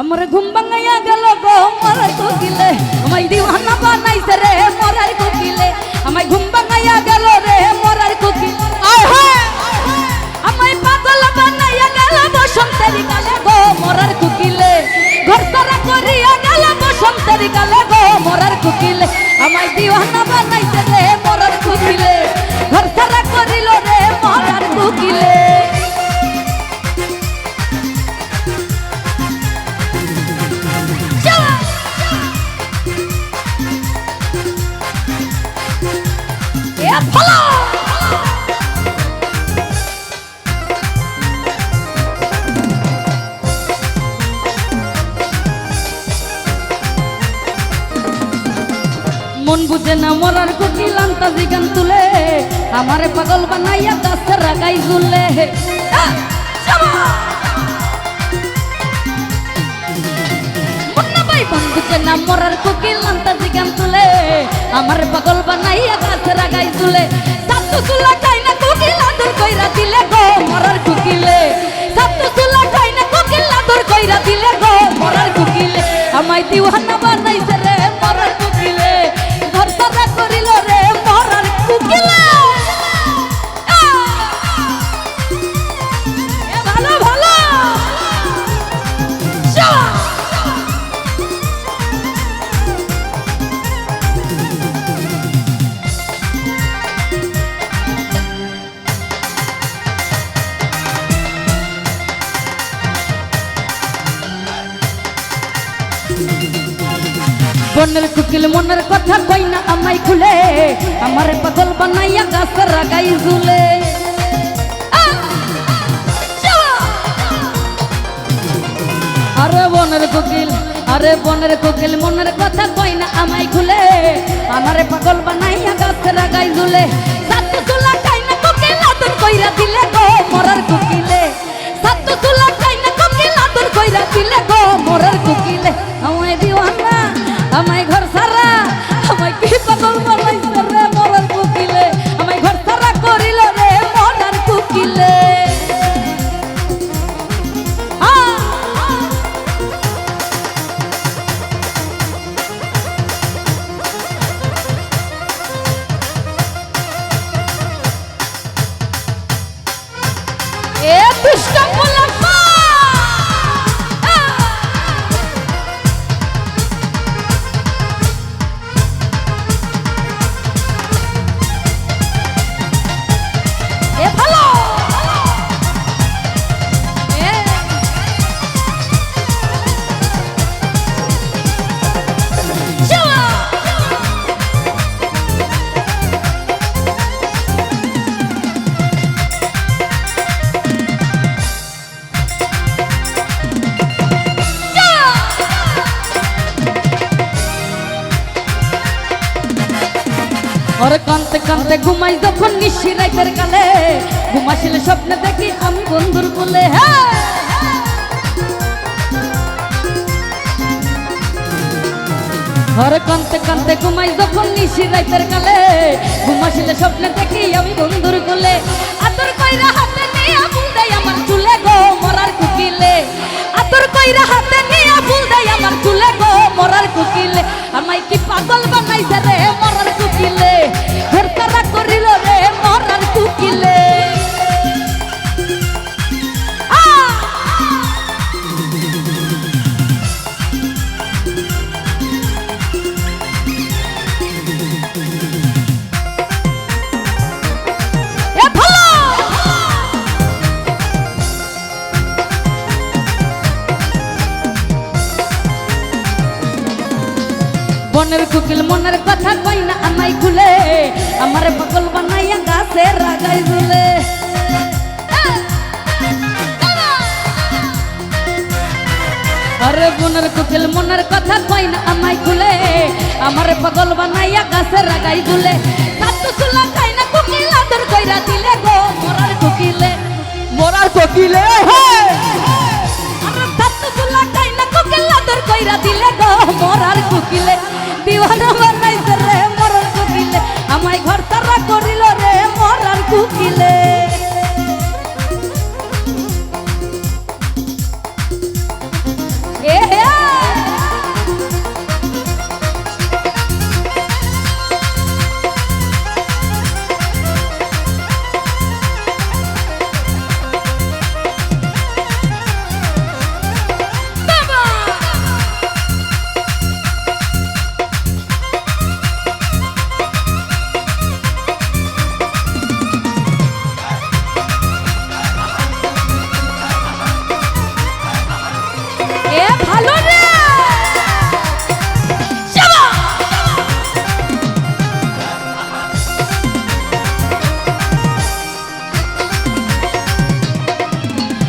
আমার ঘুম ভাঙাইয়া গেল গো, মরার কোকিলে। আমায় দিওয়ানা বানাইছে রে, মরার কোকিলে। আমায় ঘুম ভাঙাইয়া গেল রে, মরার কোকিল। বুঝে না মরার কোকিল লান্তা জিগান তুলে, আমারে পাগল বানাইয়া গাছের রাগাই জুলে বুঝে না মরার কোকিল আন্তাজি জিগান তুলে, আমার পাগল বানাইয়া গাছের রাগাই জুলে বনের কুকিল মনের কথা কই না আমাই খুলে আমার পাগল বানাইয়া গাছের রাগাই! শাবা! আরে বনের কোকিল, আরে বনের কোকিল মনের কথা কই না, আমায় খুলে আমারে পাগল বানাইয়া গাছ রাগাই ঝুলে সাতু চুলা Kuştan mı ওরে কানতে কানতে ঘুমাই যখন নিশি রাইতের কালে। ঘুমাসিলে স্বপ্নে দেখি আমি বন্ধুর বলে হ্যাঁ! ঘরে কানতে কানতে ঘুমাই যখন নিশি রাইতের কালে। ঘুমাসিলে স্বপ্নে দেখি আমি বন্ধুর কোলে। আতর কইরা হাতে নিয়ে ফুল দেয় আমার চুলে গো মরার কুকিলে। আতর কইরা হাতে নিয়ে ফুল দেয় আমার চুলে গো মরার কুকিলে। আমায় কি পাগল বানাইছে রে বনের কুকিল মনের কথা কই না আমাই খুলে? আমার পাগল বানাইয়া গাছে রাগাই ঝুলে আরে বনের কুকিল মনের কথা কই না আমাই খুলে? আমার পাগল বানাইয়া গাছে রাগাই ঝুলে সাতু চুলা খাই না কুকিল আদর কইরা দিলে গো মরার কুকিলে। মরার কোকিলে আমার সাতু চুলা খাই না কুকিল আদর কইরা দিলে গো মরার কুকিলে দিওয়ানা